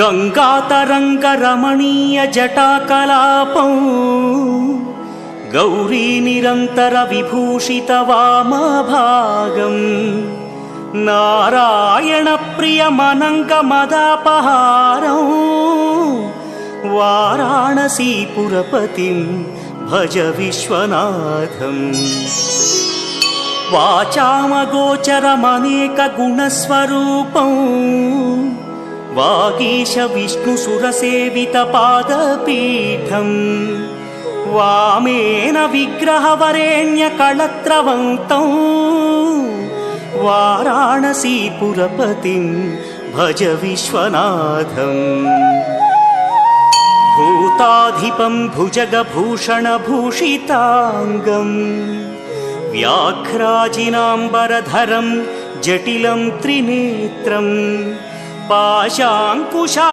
गङ्गातरङ्गरमणीयजटाकलापौ गौरीनिरन्तरविभूषितवामभागम् नारायणप्रियमनङ्गमदापहारौ वाराणसीपुरपतिं भज विश्वनाथम्। वाचामगोचरमनेकगुणस्वरूपौ वागीश विष्णुसुरसेवितपादपीठम् वामेन विग्रहवरेण्यकळत्रवन्तौ वाराणसीपुरपतिं भज विश्वनाथम् भूताधिपं भुजगभूषणभूषिताङ्गम् व्याघ्राजिनाम्बरधरं जटिलं त्रिनेत्रम् पाशाङ्कुशा